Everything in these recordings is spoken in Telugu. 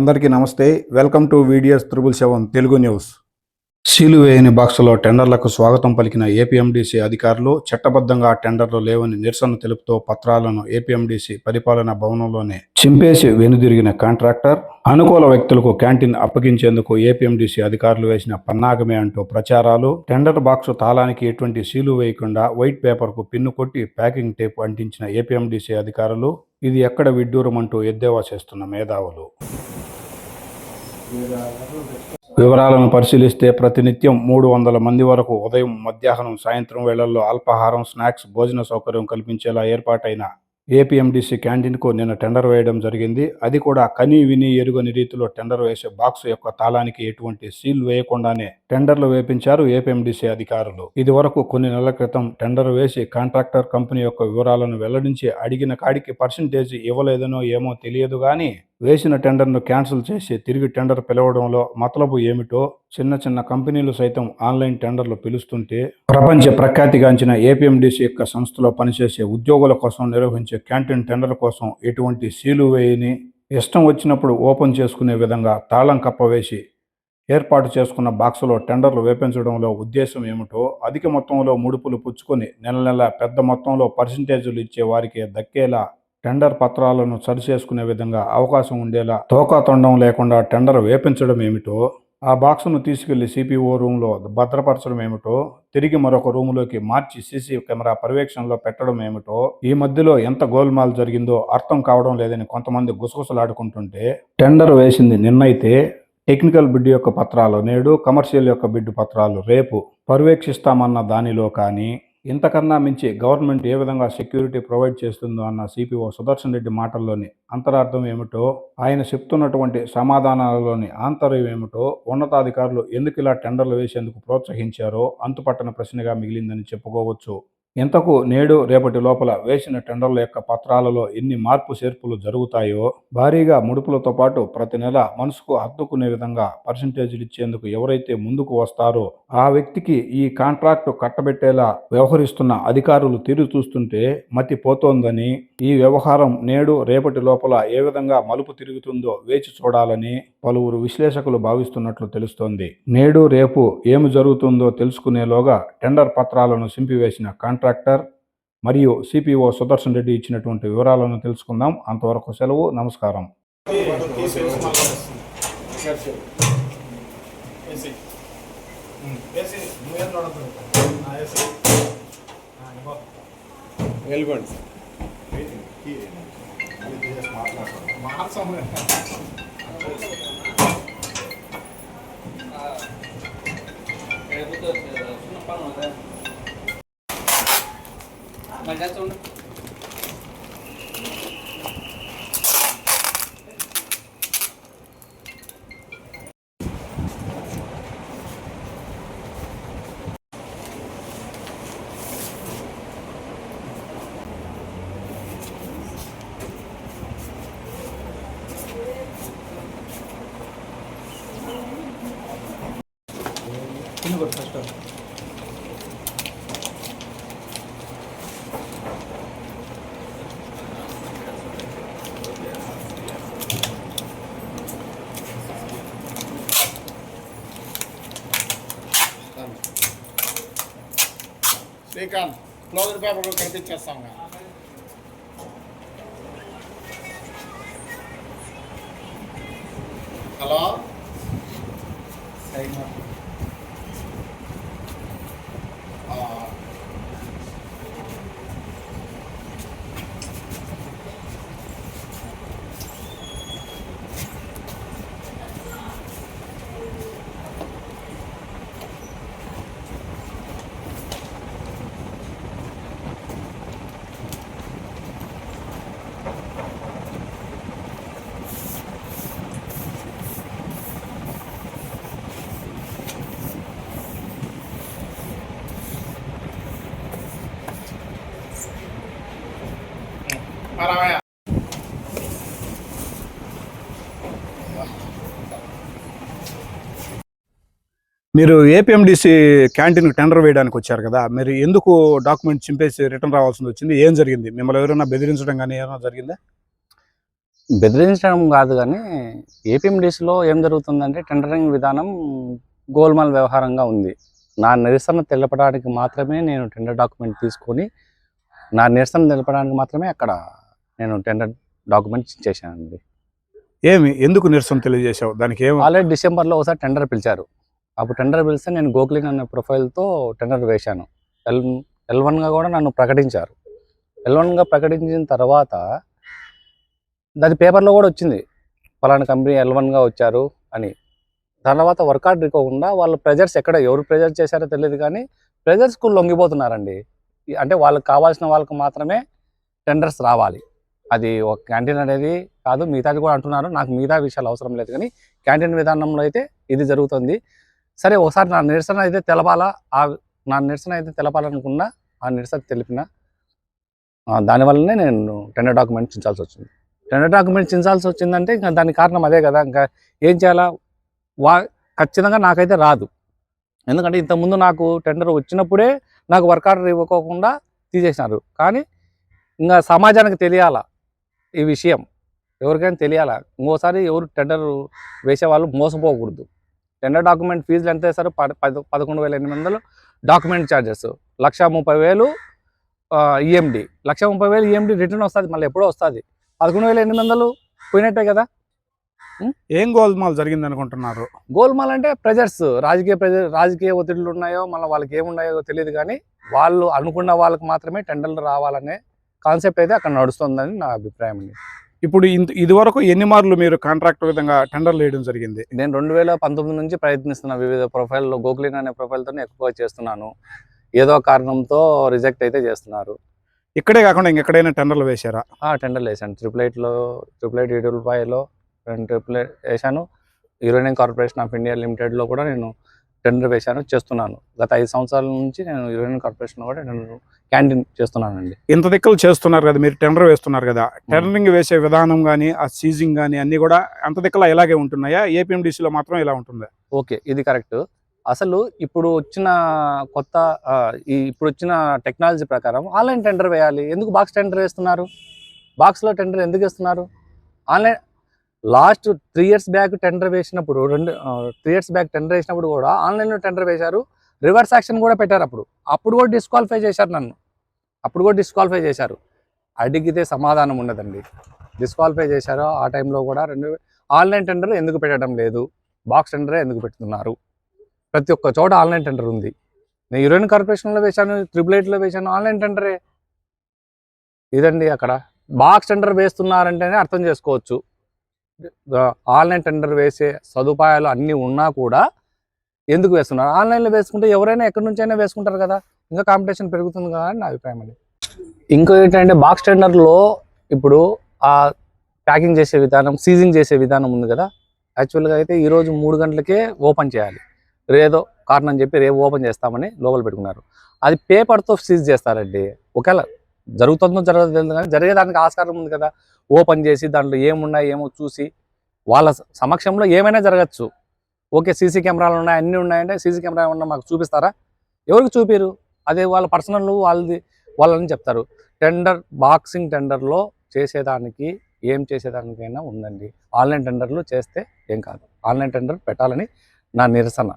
అందరికీ నమస్తే. Welcome to videos triple seven Telugu news seal వేయని బాక్సులో టెండర్లకు స్వాగతం పలికిన ఏపీఎండీసీ అధికారులు చట్టబద్ధంగా టెండర్లు లేవని నిరసన తెలుపుతూ పత్రాలను ఏపీఎండీసీ పరిపాలనా భవనంలోనే చింపేసి వెనుదిరిగిన కాంట్రాక్టర్ అనుకూల వ్యక్తులకు క్యాంటీన్ అప్పగించేందుకు ఏపీఎండీసీ అధికారులు వేసిన పన్నాగమే అంటూ ప్రచారాలు. టెండర్ బాక్సు తాళానికి ఎటువంటి సీలు వేయకుండా వైట్ పేపర్కు పిన్ను కొట్టి ప్యాకింగ్ టేప్ అంటించిన ఏపీఎండీసీ అధికారులు ఇది ఎక్కడ విడ్డూరం అంటూ ఎద్దేవా చేస్తున్న మేధావులు? వివరాలను పరిశీలిస్తే ప్రతినిత్యం మూడు వందల మంది వరకు ఉదయం మధ్యాహ్నం సాయంత్రం వేళల్లో అల్పాహారం స్నాక్స్ భోజన సౌకర్యం కల్పించేలా ఏర్పాటైన ఏపీఎండీసీ క్యాంటీన్కు నిన్న టెండర్ వేయడం జరిగింది. అది కూడా కని విని ఎరుగని రీతిలో టెండర్ వేసే బాక్స్ యొక్క తాళానికి ఎటువంటి సీల్ వేయకుండానే టెండర్లు వేపించారు ఏపీఎండీసీ అధికారులు. ఇది వరకు కొన్ని నెలల క్రితం టెండర్ వేసి కాంట్రాక్టర్ కంపెనీ యొక్క వివరాలను వెల్లడించి అడిగిన కాడికి పర్సంటేజ్ ఇవ్వలేదనో ఏమో తెలియదు కానీ వేసిన టెండర్ను క్యాన్సిల్ చేసి తిరిగి టెండర్ పిలవడంలో మతలబు ఏమిటో చిన్న చిన్న కంపెనీలు సైతం ఆన్లైన్ టెండర్లు పిలుస్తుంటే ప్రపంచ ప్రఖ్యాతిగాంచిన ఏపీఎండిసి యొక్క సంస్థలో పనిచేసే ఉద్యోగుల కోసం నిర్వహించే క్యాంటీన్ టెండర్ కోసం ఎటువంటి సీలు వేయని ఇష్టం వచ్చినప్పుడు ఓపెన్ చేసుకునే విధంగా తాళం కప్పవేసి ఏర్పాటు చేసుకున్న బాక్సులో టెండర్లు వేపించడంలో ఉద్దేశం ఏమిటో అధిక మొత్తంలో ముడుపులు పుచ్చుకొని నెల నెల పెద్ద మొత్తంలో పర్సంటేజీలు ఇచ్చే వారికి దక్కేలా టెండర్ పత్రాలను సరిచేసుకునే విధంగా అవకాశం ఉండేలా తోకాతొండం లేకుండా టెండర్ వేపించడం ఏమిటో ఆ బాక్సును తీసుకెళ్ళి సిపిఓ రూమ్లో భద్రపరచడం ఏమిటో తిరిగి మరొక రూములోకి మార్చి సీసీ కెమెరా పర్యవేక్షణలో పెట్టడం ఏమిటో ఈ మధ్యలో ఎంత గోల్మాల్ జరిగిందో అర్థం కావడం లేదని కొంతమంది గుసగుసలాడుకుంటుంటే టెండర్ వేసింది నిన్నైతే టెక్నికల్ బిడ్ యొక్క పత్రాలు నేడు కమర్షియల్ యొక్క బిడ్డు పత్రాలు రేపు పర్యవేక్షిస్తామన్న దానిలో కానీ ఇంతకన్నా మించి గవర్నమెంట్ ఏ విధంగా సెక్యూరిటీ ప్రొవైడ్ చేస్తుందో అన్న సిపిఓ సుదర్శన్ రెడ్డి మాటల్లోని అంతరార్థం ఏమిటో ఆయన చెప్తున్నటువంటి సమాధానాలలోని ఆంతర్యం ఏమిటో ఉన్నతాధికారులు ఎందుకు ఇలా టెండర్లు వేసేందుకు ప్రోత్సహించారో అంతుపట్టని ప్రశ్నగా మిగిలిందని చెప్పుకోవచ్చు. ఇంతకు నేడు రేపటి లోపల వేసిన టెండర్ల యొక్క పత్రాలలో ఎన్ని మార్పు చేర్పులు జరుగుతాయో భారీగా ముడుపులతో పాటు ప్రతి నెల మనసుకు హత్తుకునే విధంగా పర్సంటేజీలు ఇచ్చేందుకు ఎవరైతే ముందుకు వస్తారో ఆ వ్యక్తికి ఈ కాంట్రాక్టు కట్టబెట్టేలా వ్యవహరిస్తున్న అధికారులు తీరు చూస్తుంటే మతిపోతోందని ఈ వ్యవహారం నేడు రేపటి లోపల ఏ విధంగా మలుపు తిరుగుతుందో వేచి చూడాలని పలువురు విశ్లేషకులు భావిస్తున్నట్లు తెలుస్తోంది. నేడు రేపు ఏమి జరుగుతుందో తెలుసుకునేలోగా టెండర్ పత్రాలను సింపివేసిన కాంట్రాక్టర్ మరియు సిపిఓ సుదర్శన్ రెడ్డి ఇచ్చినటువంటి వివరాలను తెలుసుకుందాం. అంతవరకు సెలవు నమస్కారం. Mas já estão. వెళ్ళిపోండి శ్రీకాంత్ క్లోజర్ పేపర్ కనిపించేస్తాం కదా ఆ, పరమయ్య మీరు ఏపీఎండిసి క్యాంటీన్ టెండర్ వేయడానికి వచ్చారు కదా మీరు ఎందుకు డాక్యుమెంట్ చింపేసి రిటర్న్ రావాల్సి వచ్చింది? ఏం జరిగింది? మిమ్మల్ని ఎవరైనా బెదిరించడం కానీ ఏమైనా జరిగిందా? బెదిరించడం కాదు కానీ ఏపీఎండిసిలో ఏం జరుగుతుందంటే టెండరింగ్ విధానం గోల్మాల్ వ్యవహారంగా ఉంది. నా నిరసన తెలపడానికి మాత్రమే నేను టెండర్ డాక్యుమెంట్ తీసుకొని నా నిరసన తెలపడానికి మాత్రమే అక్కడ నేను టెండర్ డాక్యుమెంట్ చేశానండి. ఏమి? ఎందుకు నిరసన తెలియజేశావు? దానికి ఏం ఆల్రెడీ డిసెంబర్లో ఒకసారి టెండర్ పిలిచారు. అప్పుడు టెండర్ పిలిస్తే నేను గోకులిన్ అనే ప్రొఫైల్తో టెండర్ వేశాను. ఎల్ ఎల్ వన్గా కూడా నన్ను ప్రకటించారు. ఎల్ వన్గా ప్రకటించిన తర్వాత దాని పేపర్లో కూడా వచ్చింది. పలానా కంపెనీ ఎల్ వన్గా వచ్చారు అని. తర్వాత వర్క్ ఇవ్వకుండా వాళ్ళ ప్రెజర్స్ ఎక్కడ ఎవరు ప్రెజర్ చేశారో తెలియదు కానీ ప్రెజర్స్కు లొంగిపోతున్నారండి. అంటే వాళ్ళకి కావాల్సిన వాళ్ళకి మాత్రమే టెండర్స్ రావాలి. అది ఒక క్యాంటీన్ అనేది కాదు మిగతాది కూడా అంటున్నారు. నాకు మిగతా విషయాలు అవసరం లేదు కానీ క్యాంటీన్ విధానంలో అయితే ఇది జరుగుతుంది. సరే ఒకసారి నా నిరసన అయితే తెలపాలా? ఆ నా నిరసన అయితే తెలపాలనుకున్నా ఆ నిరసన తెలిపిన దానివల్లనే నేను టెండర్ డాక్యుమెంట్ చించాల్సి వచ్చింది. టెండర్ డాక్యుమెంట్ చించాల్సి వచ్చిందంటే ఇంకా దానికి కారణం అదే కదా. ఇంకా ఏం చేయాలా? వా ఖచ్చితంగా నాకైతే రాదు. ఎందుకంటే ఇంతకుముందు నాకు టెండర్ వచ్చినప్పుడే నాకు వర్క్ ఆర్డర్ ఇవ్వకోకుండా తీసేసినారు. కానీ ఇంకా సమాజానికి తెలియాలా ఈ విషయం? ఎవరికైనా తెలియాలా? ఇంకోసారి ఎవరు టెండర్ వేసేవాళ్ళు మోసపోకూడదు. టెండర్ డాక్యుమెంట్ ఫీజులు ఎంత వేస్తారు? పద పద- పదకొండు వేల ఎనిమిది వందలు డాక్యుమెంట్ ఛార్జెస్ లక్ష ముప్పై వేలు ఈఎండి లక్ష ముప్పై వేలు ఈఎండి రిటర్న్ వస్తుంది మళ్ళీ ఎప్పుడో వస్తుంది. పదకొండు వేల ఎనిమిది వందలు పోయినట్టే కదా? ఏం గోల్మాల్ జరిగింది అనుకుంటున్నారు? గోల్మాల్ అంటే ప్రెజర్స్. రాజకీయ ప్రెజర్ రాజకీయ ఒత్తిడులు ఉన్నాయో మళ్ళీ వాళ్ళకి ఏమున్నాయో తెలియదు కానీ వాళ్ళు అనుకున్న వాళ్ళకి మాత్రమే టెండర్లు రావాలనే కాన్సెప్ట్ అయితే అక్కడ నడుస్తుందని నా అభిప్రాయం అండి. ఇప్పుడు ఇంత ఇదివరకు ఎన్ని మార్లు మీరు కాంట్రాక్ట్ విధంగా టెండర్లు వేయడం జరిగింది? నేను రెండు వేల పంతొమ్మిది నుంచి ప్రయత్నిస్తున్నా వివిధ ప్రొఫైల్లో గోకులిన్ అనే ప్రొఫైల్తో ఎక్కువ చేస్తున్నాను. ఏదో కారణంతో రిజెక్ట్ అయితే చేస్తున్నారు. ఇక్కడే కాకుండా ఇంకెక్కడైనా టెండర్లు వేశారా? టెండర్లు వేసాను ట్రిపుల్ ఎయిట్లో ట్రిపుల్ ఎయిట్ ట్రిపుల్ ఫైవ్లో రెండు ట్రిపుల్ ఎయిట్ వేసాను యూరేనియం కార్పొరేషన్ ఆఫ్ ఇండియా లిమిటెడ్లో కూడా నేను టెండర్ వేశాను చేస్తున్నాను. గత ఐదు సంవత్సరాల నుంచి నేను యూరేనియం కార్పొరేషన్ కూడా నేను క్యాంటీన్ చేస్తున్నానండి. ఇంత దిక్కులు చేస్తున్నారు కదా మీరు టెండర్ వేస్తున్నారు కదా టెండరింగ్ వేసే విధానం కానీ ఆ సీజింగ్ కానీ అన్ని కూడా అంత దిక్కులా ఇలాగే ఉంటున్నాయా? ఏపీఎండిసిలో మాత్రం ఇలా ఉంటుందా? ఓకే ఇది కరెక్ట్. అసలు ఇప్పుడు వచ్చిన కొత్త ఈ ఇప్పుడు వచ్చిన టెక్నాలజీ ప్రకారం ఆన్లైన్ టెండర్ వేయాలి. ఎందుకు బాక్స్ టెండర్ వేస్తున్నారు? బాక్స్లో టెండర్ ఎందుకు వేస్తున్నారు? Online last three years back tender వేసినప్పుడు రెండు త్రీ ఇయర్స్ బ్యాక్ టెండర్ వేసినప్పుడు కూడా ఆన్లైన్లో టెండర్ వేశారు. రివర్స్ యాక్షన్ కూడా పెట్టారు అప్పుడు. అప్పుడు కూడా డిస్క్వాలిఫై చేశారు నన్ను. అప్పుడు కూడా డిస్క్వాలిఫై చేశారు. అడిగితే సమాధానం ఉండదండి. డిస్క్వాలిఫై చేశారు. ఆ టైంలో కూడా రెండు ఆన్లైన్ టెండర్ ఎందుకు పెట్టడం లేదు? బాక్స్ టెండరే ఎందుకు పెడుతున్నారు? ప్రతి ఒక్క చోట ఆన్లైన్ టెండర్ ఉంది. నేను యూరియన్ కార్పొరేషన్లో వేశాను ట్రిపుల్ ఎయిట్లో వేశాను ఆన్లైన్ టెండరే. ఇదండి అక్కడ. బాక్స్ టెండర్ వేస్తున్నారంటేనే అర్థం చేసుకోవచ్చు. ఆన్లైన్ టెండర్ వేసే సదుపాయాలు అన్నీ ఉన్నా కూడా ఎందుకు వేస్తున్నారు? ఆన్లైన్లో వేసుకుంటే ఎవరైనా ఎక్కడి నుంచి అయినా వేసుకుంటారు కదా? ఇంకా కాంపిటీషన్ పెరుగుతుంది కదా అని నా అభిప్రాయం అండి. ఇంకో ఏంటంటే బాక్స్ టెండర్లో ఇప్పుడు ఆ ప్యాకింగ్ చేసే విధానం సీజింగ్ చేసే విధానం ఉంది కదా? యాక్చువల్గా అయితే ఈరోజు మూడు గంటలకే ఓపెన్ చేయాలి. రేదో కారణం చెప్పి రేపు ఓపెన్ చేస్తామని లోపల పెట్టుకున్నారు. అది పేపర్తో సీజ్ చేస్తారండి. ఒకవేళ జరుగుతుందో జరగదు తెలియదు కానీ జరిగేదానికి ఆస్కారం ఉంది కదా? ఓపెన్ చేసి దాంట్లో ఏమున్నాయి ఏమో చూసి వాళ్ళ సమక్షంలో ఏమైనా జరగచ్చు. ఓకే సీసీ కెమెరాలు ఉన్నాయి అన్నీ ఉన్నాయంటే సీసీ కెమెరా ఏమన్నా మాకు చూపిస్తారా? ఎవరికి చూపిరు? అదే వాళ్ళ పర్సనల్ వాళ్ళది వాళ్ళని చెప్తారు. టెండర్ బాక్సింగ్ టెండర్లో చేసేదానికి ఏం చేసేదానికైనా ఉందండి. ఆన్లైన్ టెండర్లు చేస్తే ఏం కాదు. ఆన్లైన్ టెండర్ పెట్టాలని నా నిరసన.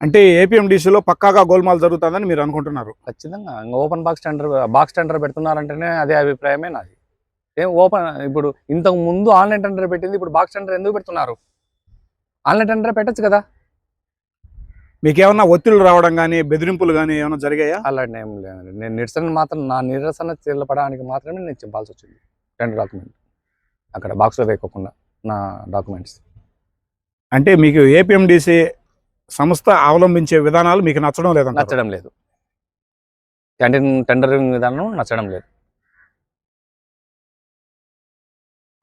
అంటే ఏపీఎండిసిలో పక్కాగా గోల్మాల్ జరుగుతుందని మీరు అనుకుంటున్నారు. ఖచ్చితంగా. ఇంకా open box tender box tender పెడుతున్నారంటేనే అదే అభిప్రాయమే నాది. ఏం ఓపెన్ ఇప్పుడు ఇంతకు ముందు ఆన్లైన్ టెండర్ పెట్టింది ఇప్పుడు బాక్స్ టెండర్ ఎందుకు పెడుతున్నారు? ఆన్లైన్ టెండర్ పెట్టచ్చు కదా. మీకు ఏమన్నా ఒత్తిళ్ళు రావడం కానీ బెదిరింపులు కానీ ఏమైనా జరిగాయా? అలాంటి ఏం లేదండి. నేను నిరసన మాత్రం నా నిరసన తెలపడానికి మాత్రమే నేను చెప్పాల్సి వచ్చింది. టెండర్ డాక్యుమెంట్ అక్కడ బాక్స్లో వేయకోకుండా నా డాక్యుమెంట్స్. అంటే మీకు ఏపీఎండిసి సంస్థ అవలంబించే విధానాలు మీకు నచ్చడం లేదంట నచ్చడం లేదు. క్యాంటీన్ టెండరింగ్ విధానం నచ్చడం లేదు.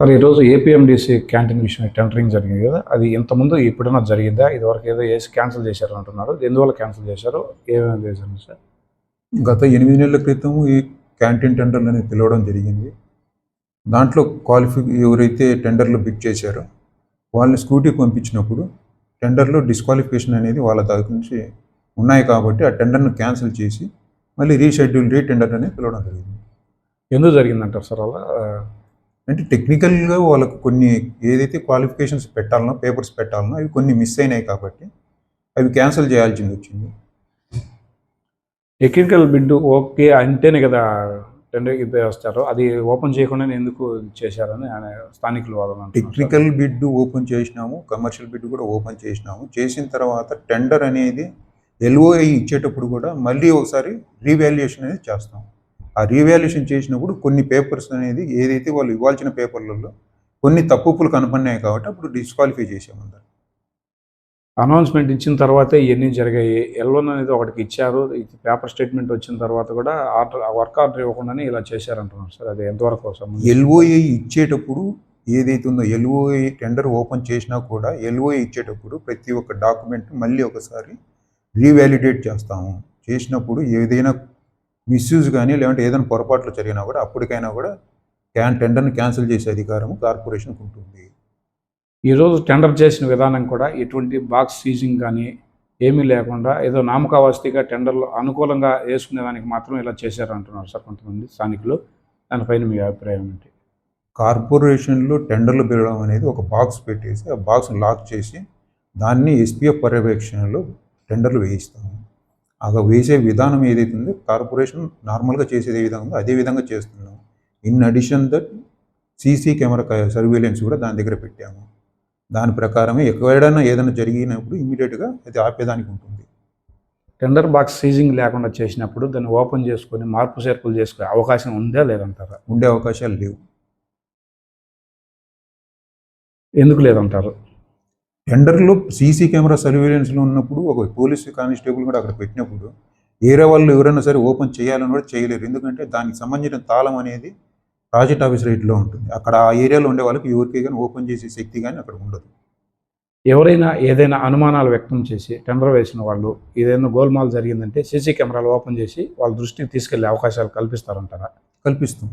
సార్ ఈరోజు ఏపీఎండిసి క్యాంటీన్ విషయం టెండరింగ్ జరిగింది కదా అది ఇంతకుముందు ఇప్పుడైనా జరిగిందా? ఇదివరకు ఏదో వేసి క్యాన్సిల్ చేశారు అంటున్నారు. ఎందువల్ల క్యాన్సిల్ చేశారు? ఏమేమి చేశారు సార్? గత ఎనిమిది నెలల క్రితం ఈ క్యాంటీన్ టెండర్లు అనేది పిలవడం జరిగింది. దాంట్లో క్వాలిఫై ఎవరైతే టెండర్లు బిడ్ చేశారో వాళ్ళని స్కూటీకి పంపించినప్పుడు టెండర్లో డిస్క్వాలిఫికేషన్ అనేది వాళ్ళ దగ్గర నుంచి ఉన్నాయి కాబట్టి ఆ టెండర్ను క్యాన్సిల్ చేసి మళ్ళీ రీషెడ్యూల్ రీ టెండర్ అనేది పిలవడం జరిగింది. ఎందుకు జరిగిందంటారు సార్ అలా? అంటే టెక్నికల్గా వాళ్ళకు కొన్ని ఏదైతే క్వాలిఫికేషన్స్ పెట్టాలనో పేపర్స్ పెట్టాలనో అవి కొన్ని మిస్ అయినాయి కాబట్టి అవి క్యాన్సిల్ చేయాల్సింది వచ్చింది. టెక్నికల్ బిడ్ ఓకే అంటేనే కదా టెండర్కి వస్తారు. అది ఓపెన్ చేయకుండా ఎందుకు చేశారని ఆయన స్థానికులు వాదన సార్. టెక్నికల్ బిడ్ ఓపెన్ చేసినాము కమర్షియల్ బిడ్ కూడా ఓపెన్ చేసినాము. చేసిన తర్వాత టెండర్ అనేది ఎల్ఓఐ ఇచ్చేటప్పుడు కూడా మళ్ళీ ఒకసారి రీవాల్యుయేషన్ అనేది చేస్తాం. ఆ రీవాల్యుయేషన్ చేసినప్పుడు కొన్ని పేపర్స్ అనేది ఏదైతే వాళ్ళు ఇవ్వాల్సిన పేపర్లలో కొన్ని తప్పులు కనపడినాయి కాబట్టి అప్పుడు డిస్క్వాలిఫై చేసామన్నారు అనౌన్స్మెంట్ ఇచ్చిన తర్వాతే ఇవన్నీ జరిగాయి. ఎల్వన్ అనేది ఒకటికి ఇచ్చారు. పేపర్ స్టేట్మెంట్ వచ్చిన తర్వాత కూడా ఆర్డర్ వర్క్ ఆర్డర్ ఇవ్వకుండానే ఇలా చేశారంటున్నారు సార్. అది ఎంతవరకు ఎల్ఓఏ ఇచ్చేటప్పుడు ఏదైతే ఉందో ఎల్ఓఏ టెండర్ ఓపెన్ చేసినా కూడా ఎల్ఓఏ ఇచ్చేటప్పుడు ప్రతి ఒక్క డాక్యుమెంట్ మళ్ళీ ఒకసారి రీవాలిడేట్ చేస్తాము. చేసినప్పుడు ఏదైనా మిస్యూజ్ కానీ లేదంటే ఏదైనా పొరపాట్లు జరిగినా కూడా అప్పటికైనా కూడా క్యాన్ టెండర్ని క్యాన్సిల్ చేసే అధికారం కార్పొరేషన్కి ఉంటుంది. ఈరోజు టెండర్ చేసిన విధానం కూడా ఎటువంటి బాక్స్ సీజింగ్ కానీ ఏమీ లేకుండా ఏదో నామకావాస్తిగా టెండర్లు అనుకూలంగా వేసుకునే దానికి మాత్రం ఇలా చేశారంటున్నారు సార్ కొంతమంది స్థానికులు. దానిపైన మీ అభిప్రాయం ఏంటి? కార్పొరేషన్లో టెండర్లు పిలవడం అనేది ఒక బాక్స్ పెట్టేసి ఆ బాక్స్ లాక్ చేసి దాన్ని ఎస్పీఎఫ్ పర్యవేక్షణలో టెండర్లు వేయిస్తాము. అలా వేసే విధానం ఏదైతే ఉందో కార్పొరేషన్ నార్మల్గా చేసేది ఏ విధంగా ఉందో అదే విధంగా చేస్తున్నాం in addition that CC camera surveillance కూడా దాని దగ్గర పెట్టాము. దాని ప్రకారమే ఎక్కడైనా ఏదైనా జరిగినప్పుడు ఇమీడియట్గా అది ఆపేదానికి ఉంటుంది. టెండర్ బాక్స్ సీజింగ్ లేకుండా చేసినప్పుడు దాన్ని ఓపెన్ చేసుకొని మార్పు చేర్పులు చేసుకునే అవకాశం ఉందా లేదంటారా? ఉండే అవకాశాలు లేవు. ఎందుకు లేదంటారు? టెండర్లో సీసీ కెమెరా సర్వేలెన్స్లో ఉన్నప్పుడు ఒక పోలీసు కానిస్టేబుల్ కూడా అక్కడ పెట్టినప్పుడు ఏరే వాళ్ళు ఎవరైనా సరే ఓపెన్ చేయాలని కూడా చేయలేరు. ఎందుకంటే దానికి సంబంధించిన తాళం అనేది ప్రాజెక్ట్ ఆఫీస్ రేట్లో ఉంటుంది. అక్కడ ఆ ఏరియాలో ఉండే వాళ్ళకి ఎవరికి కానీ ఓపెన్ చేసే శక్తి కానీ అక్కడ ఉండదు. ఎవరైనా ఏదైనా అనుమానాలు వ్యక్తం చేసి టెండర్ వేసిన వాళ్ళు ఏదైనా గోల్మాల్ జరిగిందంటే సీసీ కెమెరాలు ఓపెన్ చేసి వాళ్ళ దృష్టికి తీసుకెళ్ళే అవకాశాలు కల్పిస్తారంటారా? కల్పిస్తాం.